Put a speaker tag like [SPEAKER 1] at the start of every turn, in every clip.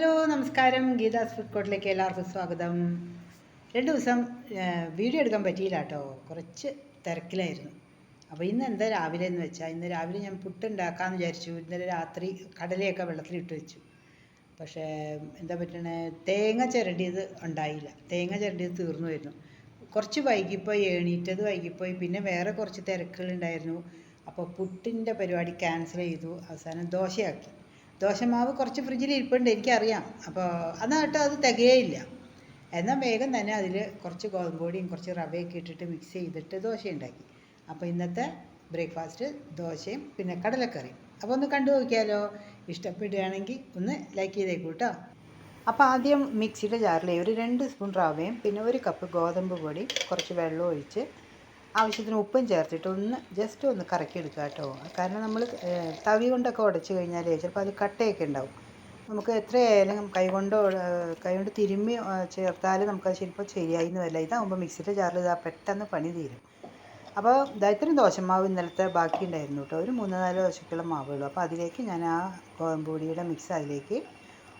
[SPEAKER 1] Hello നമസ്കാരം. Geetha's food കോർട്ടിലേക്ക് എല്ലാവർക്കും സ്വാഗതം. രണ്ട് ദിവസം വീഡിയോ എടുക്കാൻ പറ്റിയില്ല കേട്ടോ കുറച്ച് തിരക്കിലായിരുന്നു. അപ്പോൾ ഇന്ന് എന്താ രാവിലെ എന്ന് വെച്ചാൽ ഇന്ന് രാവിലെ ഞാൻ പുട്ടുണ്ടാക്കാമെന്ന് വിചാരിച്ചു. ഇന്നലെ രാത്രി കടലയൊക്കെ വെള്ളത്തിലിട്ട് വെച്ചു. പക്ഷേ എന്താ പറ്റണേ തേങ്ങ ചിരണ്ടിയത് ഉണ്ടായില്ല. തേങ്ങ ചിരണ്ടിയത് തീർന്നു വരുന്നു. കുറച്ച് വൈകിപ്പോയി എണീറ്റത് വൈകിപ്പോയി. പിന്നെ വേറെ കുറച്ച് തിരക്കുകളുണ്ടായിരുന്നു അപ്പോൾ പുട്ടിന്റെ പരിപാടി ക്യാൻസൽ ചെയ്തു. അവസാനം ദോശയാക്കി. ദോശമാവ് കുറച്ച് ഫ്രിഡ്ജിൽ ഇരിപ്പുണ്ട് എനിക്കറിയാം. അപ്പോൾ അന്നാട്ടോ അത് തികയേയില്ല. എന്നാൽ വേഗം തന്നെ അതിൽ കുറച്ച് ഗോതമ്പ് പൊടിയും കുറച്ച് റവയൊക്കെ ഇട്ടിട്ട് മിക്സ് ചെയ്തിട്ട് ദോശ ഉണ്ടാക്കി അപ്പോൾ ഇന്നത്തെ ബ്രേക്ക്ഫാസ്റ്റ് ദോശയും പിന്നെ കടലക്കറിയും. അപ്പോൾ ഒന്ന് കണ്ടു നോക്കിയാലോ? ഇഷ്ടപ്പെടുകയാണെങ്കിൽ ഒന്ന് ലൈക്ക് ചെയ്തേക്കൂ കേട്ടോ അപ്പോൾ ആദ്യം മിക്സിയുടെ ജാറിൽ ഒരു രണ്ട് സ്പൂൺ റവയും പിന്നെ ഒരു കപ്പ് ഗോതമ്പ് പൊടി കുറച്ച് വെള്ളം ഒഴിച്ച് ആവശ്യത്തിന് ഉപ്പും ചേർത്തിട്ട് ഒന്ന് ജസ്റ്റ് ഒന്ന് കറക്കി എടുക്കുക കേട്ടോ. കാരണം നമ്മൾ തവി കൊണ്ടൊക്കെ ഉടച്ച് കഴിഞ്ഞാൽ ചിലപ്പോൾ അത് കട്ടയൊക്കെ ഉണ്ടാവും. നമുക്ക് എത്രയായാലും കൈ കൊണ്ട് കൈ കൊണ്ട് തിരുമ്മി ചേർത്താൽ നമുക്കത് ചിലപ്പോൾ ശരിയായി എന്ന് വരില്ല. ഇതാകുമ്പോൾ മിക്സിയുടെ ജാറിൽ ഇതാ പെട്ടെന്ന് പണി തീരും. അപ്പോൾ ഇതാ ഇത്രയും ദോശമാവ് ഇന്നലത്തെ ബാക്കി ഉണ്ടായിരുന്നു കേട്ടോ. ഒരു മൂന്ന് നാല് ദോശക്കുള്ള മാവുള്ളൂ അപ്പോൾ അതിലേക്ക് ഞാൻ ആ ഗോതമ്പ് പൊടിയുടെ മിക്സ് അതിലേക്ക്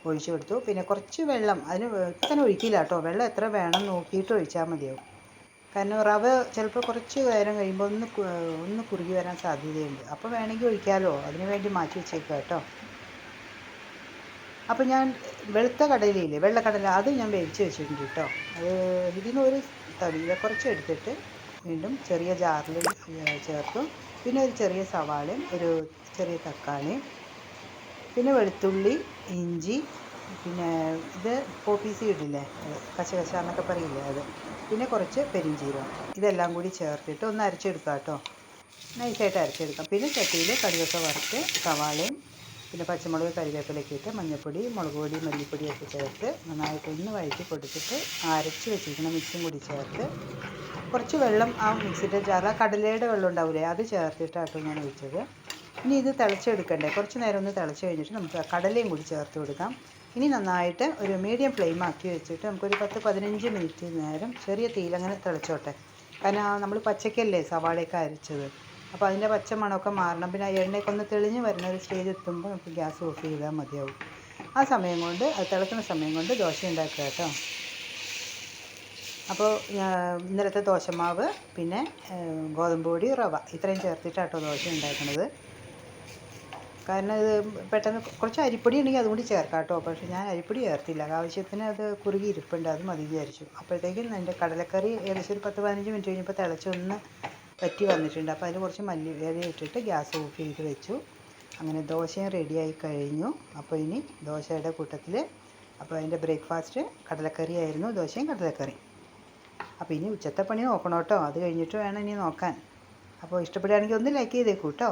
[SPEAKER 1] ഒഴിച്ചു കൊടുത്തു. പിന്നെ കുറച്ച് വെള്ളം അതിന് ഇത്തന്നെ ഒഴിക്കില്ല കേട്ടോ. വെള്ളം എത്ര വേണം നോക്കിയിട്ട് ഒഴിച്ചാൽ മതിയാവും. കാരണം റവ ചിലപ്പോൾ കുറച്ച് നേരം കഴിയുമ്പോൾ ഒന്ന് ഒന്ന് കുറുകി വരാൻ സാധ്യതയുണ്ട്. അപ്പോൾ വേണമെങ്കിൽ ഒഴിക്കാലോ. അതിന് വേണ്ടി മാറ്റി വെച്ചേക്കുക കേട്ടോ. അപ്പോൾ ഞാൻ വെളുത്ത കടലയില്ലേ വെള്ളക്കടല അത് ഞാൻ വേവിച്ച് വെച്ചിട്ടുണ്ട് കേട്ടോ. അത് ഇതിന് ഒരു തവിയില കുറച്ച് എടുത്തിട്ട് വീണ്ടും ചെറിയ ജാറിൽ ചേർക്കും പിന്നെ ഒരു ചെറിയ സവാളയും ഒരു ചെറിയ തക്കാളിയും പിന്നെ വെളുത്തുള്ളി ഇഞ്ചി പിന്നെ ഇത് പോപ്പീസ് ഇടില്ലേ കശകശ എന്നൊക്കെ പറയില്ലേ അത്? പിന്നെ കുറച്ച് പെരിഞ്ചീരകം. ഇതെല്ലാം കൂടി ചേർത്തിട്ട് ഒന്ന് അരച്ചെടുക്കാം കേട്ടോ. നൈസായിട്ട് അരച്ചെടുക്കാം. പിന്നെ ചട്ടിയിൽ കടുകൊക്കെ വറുത്ത് സവാളയും പിന്നെ പച്ചമുളക് കറിവേപ്പിലക്കിയിട്ട് മഞ്ഞൾപ്പൊടി മുളക് പൊടി മല്ലിപ്പൊടിയൊക്കെ ചേർത്ത് നന്നായിട്ട് ഒന്ന് വഴറ്റി കൊടുത്തിട്ട് അരച്ച് വെച്ചിരിക്കുന്ന മിക്സും കൂടി ചേർത്ത് കുറച്ച് വെള്ളം ആ ചേർത്ത് ആ കടലയുടെ വെള്ളം ഉണ്ടാവില്ലേ? അത് ചേർത്തിട്ടാട്ടോ ഞാൻ ഒഴിച്ചത്. ഇനി ഇത് തിളച്ചെടുക്കണ്ടേ? കുറച്ച് നേരം ഒന്ന് തിളച്ച് കഴിഞ്ഞിട്ട് നമുക്ക് കടലയും കൂടി ചേർത്ത് കൊടുക്കാം. ഇനി നന്നായിട്ട് ഒരു മീഡിയം ഫ്ലെയിം ആക്കി വെച്ചിട്ട് നമുക്കൊരു പത്ത് പതിനഞ്ച് മിനിറ്റ് നേരം ചെറിയ തീയിൽ അങ്ങനെ തിളച്ചോട്ടെ. കാരണം നമ്മൾ പച്ചക്കല്ലേ സവാളയൊക്കെ അരച്ചത്. അപ്പോൾ അതിന്റെ പച്ച മണമൊക്കെ മാറണം. പിന്നെ എണ്ണയൊക്കെ ഒന്ന് തെളിഞ്ഞ് വരുന്ന ഒരു സ്റ്റേജ് എത്തുമ്പോൾ നമുക്ക് ഗ്യാസ് ഓഫ് ചെയ്താൽ മതിയാവും. ആ സമയം കൊണ്ട് അത് തിളക്കുന്ന സമയം കൊണ്ട് ദോശ ഉണ്ടാക്കുക കേട്ടോ. അപ്പോൾ ഇന്നലത്തെ ദോശമാവ് പിന്നെ ഗോതമ്പ് പൊടി റവ. ഇത്രയും ചേർത്തിട്ടാട്ടോ ദോശ ഉണ്ടാക്കുന്നത്. കാരണം ഇത് പെട്ടെന്ന് കുറച്ച് അരിപ്പൊടി ഉണ്ടെങ്കിൽ അതും ചേർക്കാം കേട്ടോ. പക്ഷേ ഞാൻ അരിപ്പൊടി ചേർത്തില്ല. ആവശ്യത്തിന് അത് കുറുകി ഇരിപ്പുണ്ട്. അത് മതി വിചാരിച്ചു. അപ്പോഴത്തേക്കും എന്റെ കടലക്കറി ഏകദേശം ഒരു പത്ത് പതിനഞ്ച് മിനിറ്റ് കഴിഞ്ഞപ്പോൾ തിളച്ചൊന്ന് പറ്റി വന്നിട്ടുണ്ട്. അപ്പോൾ അതിൽ കുറച്ച് മല്ലിവേല ഇട്ടിട്ട് ഗ്യാസ് ഓഫ് ചെയ്ത് വെച്ചു. അങ്ങനെ ദോശയും റെഡിയായി കഴിഞ്ഞു. അപ്പോൾ ഇനി ദോശയുടെ കൂട്ടത്തിൽ അപ്പോൾ അതിന്റെ ബ്രേക്ക്ഫാസ്റ്റ് കടലക്കറി ആയിരുന്നു. ദോശയും കടലക്കറി അപ്പോൾ ഇനി ഉച്ചത്തെ പണി നോക്കണം കേട്ടോ. അത് കഴിഞ്ഞിട്ട് വേണം ഇനി നോക്കാൻ. അപ്പോൾ ഇഷ്ടപ്പെടുകയാണെങ്കിൽ ഒന്ന് ലൈക്ക് ചെയ്തേക്കൂ കേട്ടോ.